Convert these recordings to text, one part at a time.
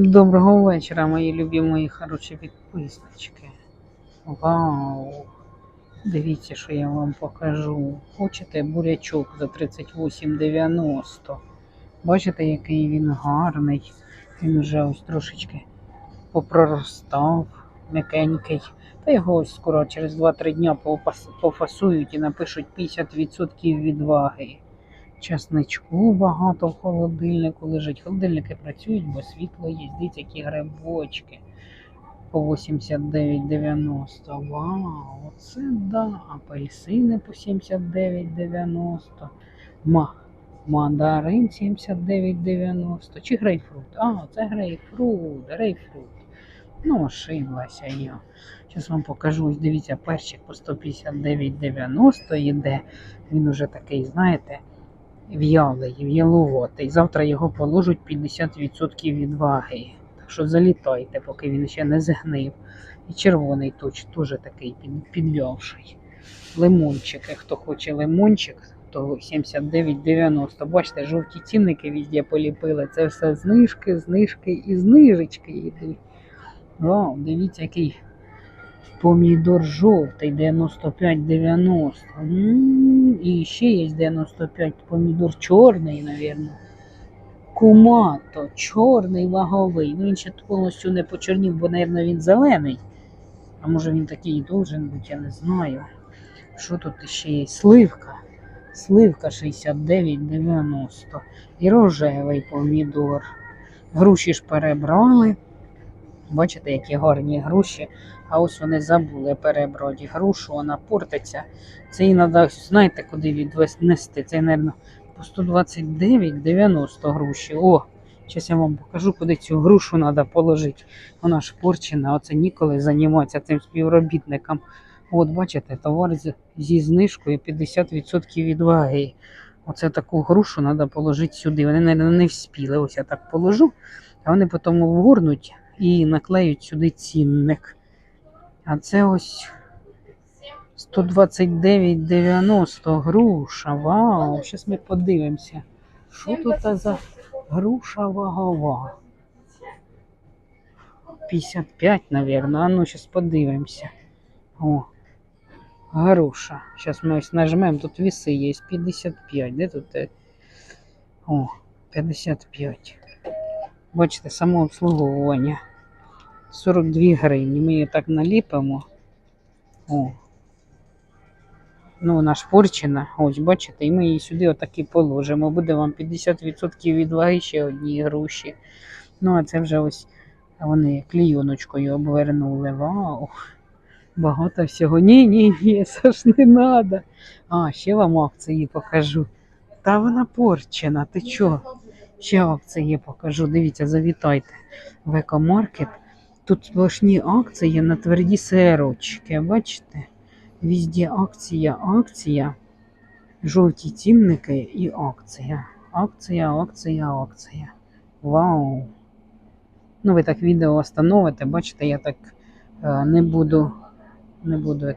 Доброго вечора, мої любі хороші підписнички. Вау! Дивіться, що я вам покажу. Хочете бурячок за 38,90. Бачите, який він гарний. Він вже ось трошечки попроростав, м'якенький. Та його ось скоро через 2-3 дня пофасують і напишуть 50% відваги. Часничку багато в холодильнику лежить. Холодильники працюють, бо світло є. Дивіться, які грибочки по 89,90. Вау, оце да. Апельсини по 79,90. Ма. Мандарин 79,90. Чи грейпфрут? А, це грейпфрут, грейпфрут. Ну, ошиблася я. Зараз вам покажу. Ось дивіться, перчик по 159,90 йде. Він уже такий, знаєте, в'ялий, в'ялуватий. Завтра його положать 50% від ваги. Так що залітайте, поки він ще не згнив. І червоний точ теж такий під, підв'явший. Лимончики, хто хоче лимончик, то 79,90. Бачите, жовті цінники везде поліпили. Це все знижки, знижки і знижечки йдуть. Вау, дивіться, який помідор жовтий, 95,90. М, І ще є 95 помідор чорний, мабуть. Кумато, чорний ваговий. Ну він ще повністю не почорнів, бо, мабуть, він зелений. А може він такий і должен бути, я не знаю. Що тут ще є? Сливка. Сливка 69,90. І рожевий помідор. Груші ж перебрали. Бачите, які гарні груші. А ось вони забули перебрати грушу, вона портиться. Це її треба, знаєте, куди віднести. Це, мабуть, по 129,90 груші. О, зараз я вам покажу, куди цю грушу треба положити. Вона ж порчена, оце ніколи займатися цим співробітникам. От, бачите, товар зі знижкою 50% від ваги. Оце таку грушу треба положити сюди. Вони, мабуть, не вспіли. Ось я так положу, а вони потім вгорнуть і наклеють сюди цінник. А це ось 129,90 груша. Вау! Зараз ми подивимося. Що тут за груша вагова? 55, наверное. А ну, зараз подивимося. О, груша. Зараз ми ось нажмемо, тут віси є 55. Де тут? е? О, 55. Бачите, самообслуговування. 42 гривні. Ми її так наліпимо. О. Ну, вона ж порчена, ось бачите, і ми її сюди отаки положимо. Буде вам 50% від ваги ще одні груші. Ну, а це вже ось вони клійоночкою обвернули. Вау! Багато всього. Ні, ні, ні, це ж не треба. А, ще вам акції покажу. Та вона порчена, ти чо? Ще акції покажу. Дивіться, завітайте в екомаркет. Тут сплошні акції на тверді сирочки. Бачите? Везде акція, акція, жовті цінники і акція. Акція, акція, акція. Вау! Ну, ви так відео остановите, бачите, я так е, не буду. Не буду.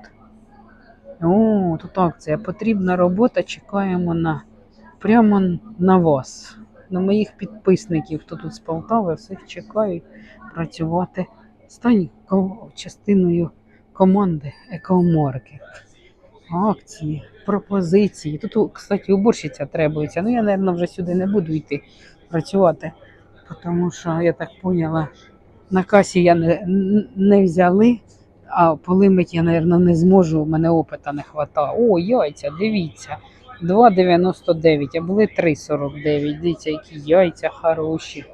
О, тут акція. Потрібна робота. Чекаємо на прямо на вас, на моїх підписників, хто тут з Полтави, всіх чекають працювати. Стань частиною команди Екомаркет. Акції, пропозиції. Тут, кстати, уборщиця требується. Ну, я, мабуть, вже сюди не буду йти працювати, тому що, я так поняла, на касі я не, не взяли, а полимить я, мабуть, не зможу, у мене опита не вистачає. О, яйця, дивіться. 2,99, а були 3,49. Дивіться, які яйця хороші.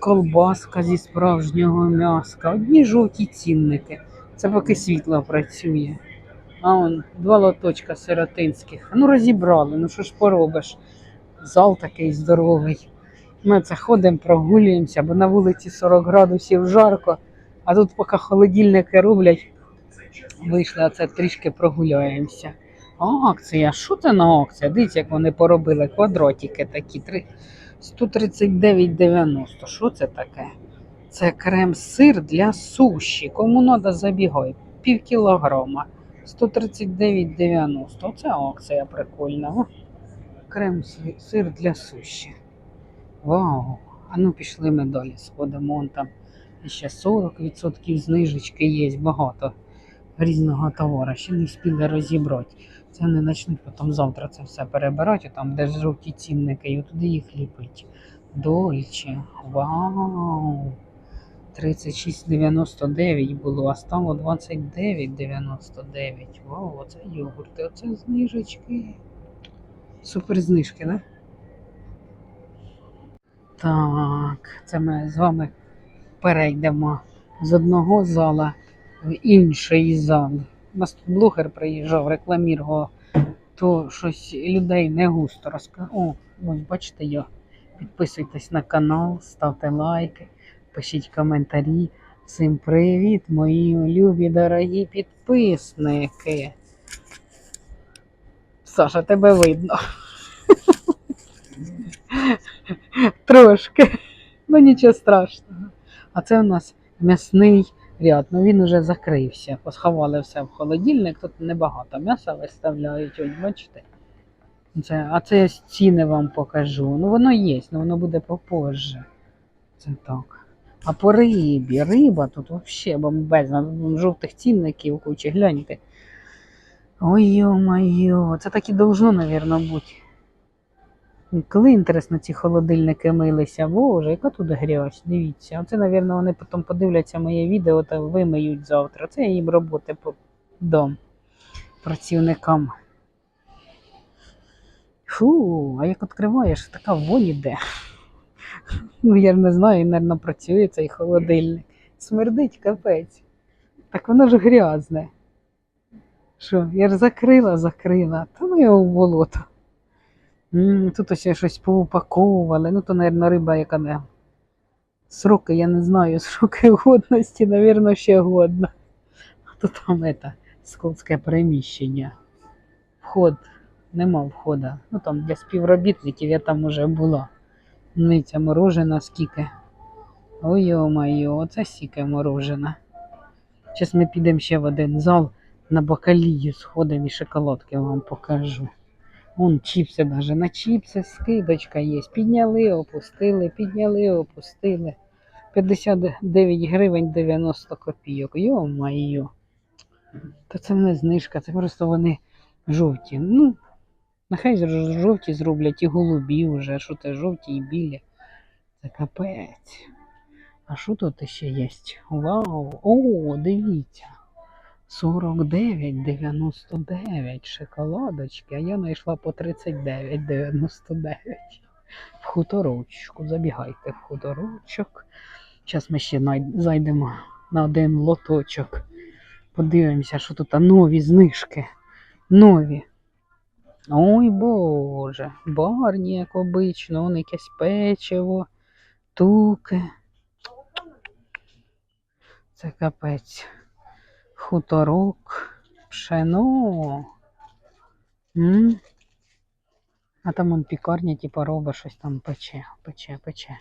Колбаска зі справжнього м'яска. Одні жовті цінники. Це поки світло працює. А он два лоточка сиротинських. Ну розібрали, ну що ж поробиш? Зал такий здоровий. Ми це ходимо, прогулюємося, бо на вулиці 40 градусів жарко, а тут поки холодильники роблять, вийшли, а це трішки прогуляємося. А акція, що це на акція? Дивіться, як вони поробили квадратики такі. три- 139,90. Що це таке? Це крем-сир для суші. Кому треба, забігай. Пів кілограма. 139,90. Оце акція прикольна. О, крем-сир для суші. Вау! А ну пішли ми далі, сходимо. Вон там ще 40% знижечки є, багато різного товару. Ще не встигли розібрати. Це не почнуть потім завтра це все перебирати, там де ж жовті цінники, і туди їх ліпить. Дольче. Вау! 36,99 було, а стало 29,99. Вау, оце йогурти, оце знижечки. Супер знижки, да? Так, це ми з вами перейдемо з одного зала інший зал. У нас тут блогер приїжджав, рекламірував, то щось людей не густо розказав. О, ось бачите його. Підписуйтесь на канал, ставте лайки, пишіть коментарі. Всім привіт, мої любі дорогі підписники. Саша, тебе видно. Трошки. Ну нічого страшного. А це у нас м'ясний ряд. Ну він уже закрився. Посховали все в холодильник. Тут небагато м'яса виставляють. Ось бачите. Це, а це я ціни вам покажу. Ну воно є, але воно буде попозже. Це так. А по рибі, риба тут взагалі бомбезна. Жовтих цінників куча, гляньте. Ой йо-моє, це так і должно, мабуть, бути. Коли, інтересно, ці холодильники милися, боже, яка тут грязь, дивіться. Оце, мабуть, вони потім подивляться моє відео та вимиють завтра. Це їм роботи по дом працівникам. Фу, а як відкриваєш, така вонь іде. Ну, я не знаю, мабуть, працює цей холодильник. Смердить капець. Так воно ж грязне. Що, я ж закрила, закрила, та ну його в болото. Тут ось щось поупаковували. Ну, то, мабуть, риба, яка не. Сроки, я не знаю, сроки годності, мабуть, ще годна. А то там это, складське приміщення. Вход, нема входа. Ну там для співробітників я там уже була. Ниця морожена скільки. Ой йо-моє, оце стільки морожена. Зараз ми підемо ще в один зал на бакалію сходимо і шоколадки вам покажу. Вон чіпси даже на чіпси скидочка є. Підняли, опустили, підняли, опустили. 59 гривень 90 копійок. Йо-моє. Та це не знижка, це просто вони жовті. Ну, нехай жовті зроблять і голубі вже, що це жовті і білі. Це капець. А що тут ще є? Вау! О, дивіться. 49,99 шоколадочки, а я знайшла по 39,99. В хуторочку. Забігайте в хуторочок. Зараз ми ще зайдемо на один лоточок. Подивимося, що тут нові знижки. Нові. Ой Боже, барні, як обично, вон якесь печиво, туки. Це капець. Хуторок, пшено. М? А там он пікарня, типа робить щось там пече, пече, пече,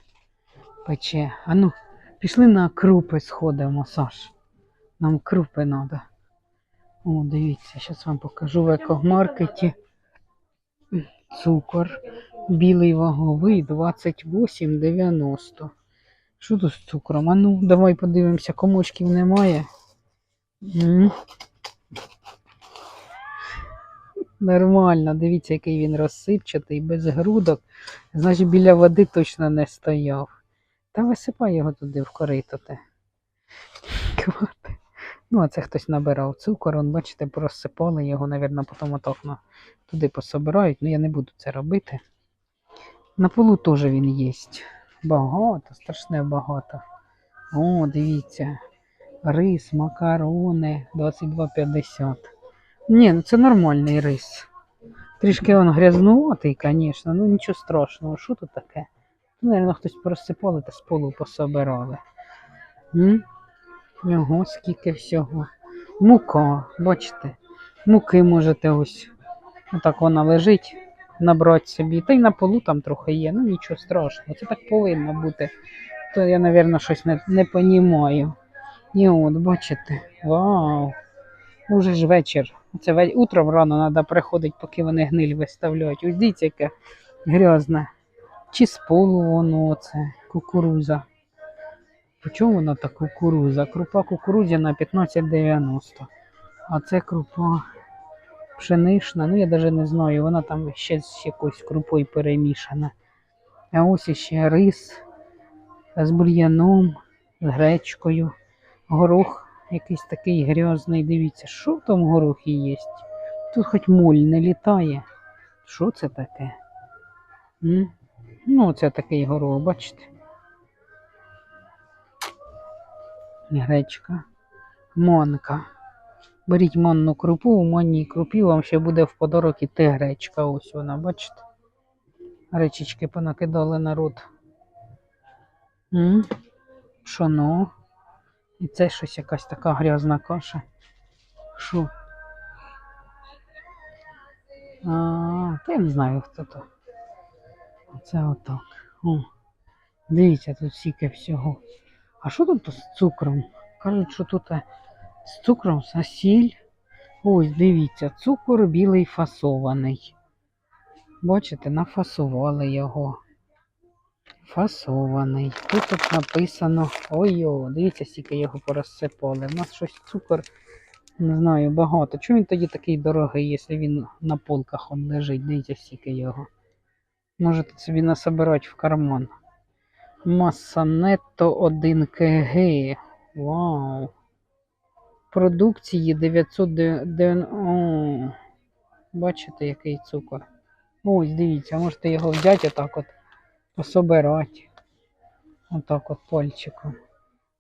пече. А ну, пішли на крупи сходимо, Саш. Нам крупи треба. О, дивіться, зараз вам покажу в екомаркеті. Цукор. Білий ваговий 28,90. Що тут з цукром? А ну, давай подивимося, комочків немає. Нормально, дивіться, який він розсипчатий, без грудок. Значить, біля води точно не стояв. Та висипай його туди в корито те. Ну, а це хтось набирав цукор, он, бачите, просипали його, напевно, потім отак на- туди пособирають. Ну, я не буду це робити. На полу теж він є. Багато, страшне багато. О, дивіться. Рис, макарони 22,50. Ні, ну це нормальний рис. Трішки він грязнуватий, звісно, ну нічого страшного. Що тут таке? Ну, Наверно, хтось просипали та з полу пособирали. Ого, скільки всього. Мука, бачите, муки можете ось. Отак вона лежить, набрати собі. Та й на полу там трохи є, ну нічого страшного. Це так повинно бути. То я, мабуть, щось не, не понімаю. І от, бачите, вау. Уже ж вечір. Це утром рано треба приходити, поки вони гниль виставляють. Ось дивіться, яке грязне. Чи з полу воно це кукуруза. По чому вона та кукуруза? Крупа кукурудзяна 15,90. А це крупа пшенична. Ну я навіть не знаю, вона там ще з якоюсь крупою перемішана. А ось іще рис з бур'яном, з гречкою, горох якийсь такий грязний. Дивіться, що в тому горохі є? Тут хоч моль не літає. Що це таке? М? Ну, це такий горох, бачите? Гречка. Монка. Беріть монну крупу, у монній крупі вам ще буде в подарок іти гречка. Ось вона, бачите? Гречечки понакидали народ. М? Пшоно. І це щось якась така грязна каша. Що? А, та я не знаю, хто то. Оце отак. О. Дивіться, тут стільки всього. А що тут з цукром? Кажуть, що тут е, з цукром сіль. Ось, дивіться, цукор білий фасований. Бачите, нафасували його. Фасований. Тут от написано. Ой-о, дивіться, скільки його порозсипали. У нас щось цукор, не знаю, багато. Чому він тоді такий дорогий, якщо він на полках он лежить? Дивіться, скільки його. Можете собі насобирати в карман. Маса нетто 1 кг. Вау. Продукції 909. О, бачите, який цукор. Ось, дивіться, можете його взяти отак от, пособирати. Отак от пальчиком.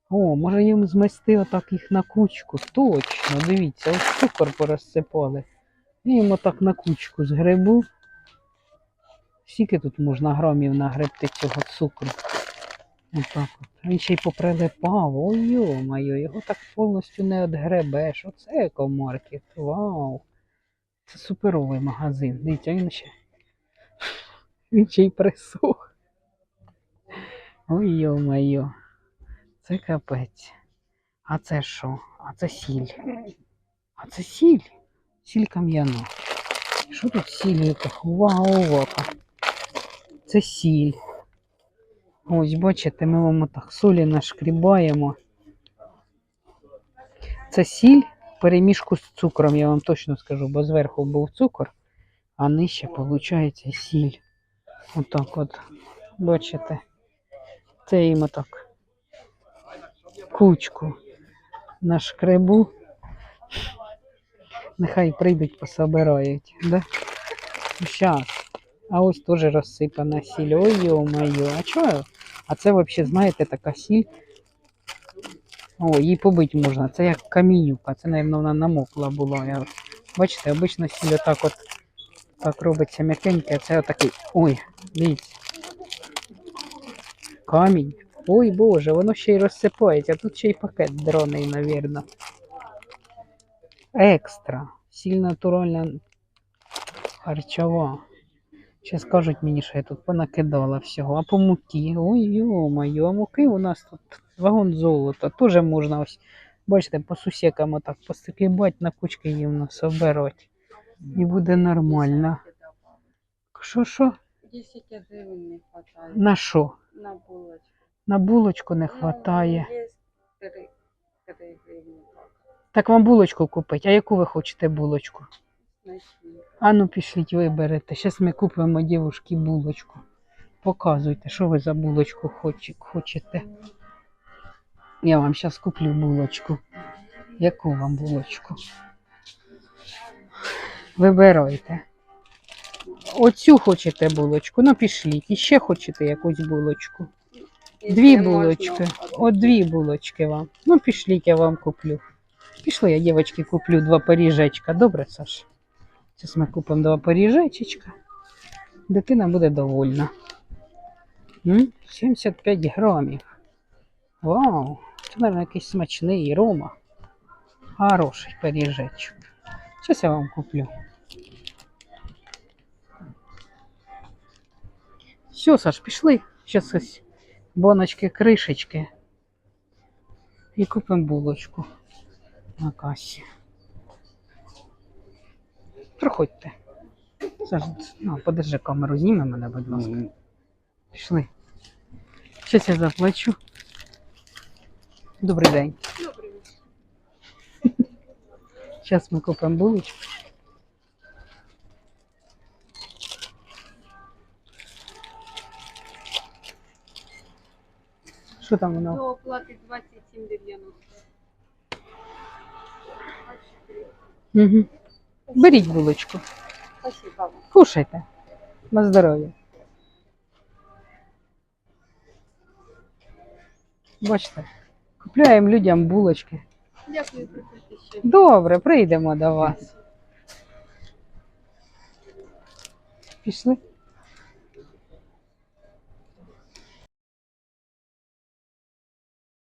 О, може їм змести отак їх на кучку. Точно, дивіться, ось цукор порозсипали. І їм отак на кучку згребу. Скільки тут можна грамів нагребти цього цукру? Отак от. Він ще й поприлипав. Ой, йо-моє, його так повністю не одгребеш. Оце екомаркет. Вау. Це суперовий магазин. Дивіться, він ще. Він ще й присох. Ой, йо-моє. Це капець. А це що? А це сіль. А це сіль. Сіль кам'яна. Що тут сіль? Увага, увага. Це сіль. Ось, бачите, ми вам так солі нашкрібаємо. Це сіль перемішку з цукром, я вам точно скажу, бо зверху був цукор, а нижче виходить сіль. Отак от. Бачите? Це їм отак. Кучку нашкребу. Нехай прийдуть, пособирають. Да? Щас. А ось теж розсипана сіль. Ой, йо-моє, а чого? А це взагалі, знаєте, така сіль. О, її побити можна. Це як камінюка. Це, мабуть, вона намокла була. Я... Бачите, обично сіль отак от так робиться м'якеньке, а це отакий. Ой, дивіться. Камінь. Ой Боже, воно ще й розсипається. Тут ще й пакет дроний, навірно. Екстра. Сіль натуральна харчова. Ще скажуть мені, що я тут понакидала всього. А по муки. Ой, йо-моє, а муки у нас тут вагон золота. Теж можна ось, бачите, по сусекам отак пострибати на кучки їм собирати. І буде нормально. Що, що? 10 гривень не хватає На що? На булочку. На булочку не вистачає. Ну, є 3, 3 гривні так. Вам булочку купить. А яку ви хочете булочку? А ну пішліть, виберете. Зараз ми купимо дівушки булочку. Показуйте, що ви за булочку хочете. Я вам зараз куплю булочку. Яку вам булочку? Вибирайте. Оцю хочете булочку, ну пішліть. І ще хочете якусь булочку. Дві булочки. От дві булочки вам. Ну, пішліть, я вам куплю. Пішли, я дівчатки куплю два поріжечка. Добре, Саш? Зараз ми купимо два поріжечечка. Дитина буде довольна. 75 грамів. Вау! Це, мабуть, якийсь смачний рома. Хороший поріжечок. Зараз я вам куплю. Все, Саш, пішли. Зараз ось баночки, кришечки. І купимо булочку на касі. Проходьте. Саш, ну, подержи камеру, зніми мене, будь ласка. Пішли. Щас я заплачу. Добрий день. Добрий. Зараз ми купимо булочку. Що там воно? До оплати 27,90. Угу. Беріть булочку. Спасибо. Кушайте. На здоров'я. Бачите, купляємо людям булочки. Дякую, ще. Добре, прийдемо до вас. Пішли.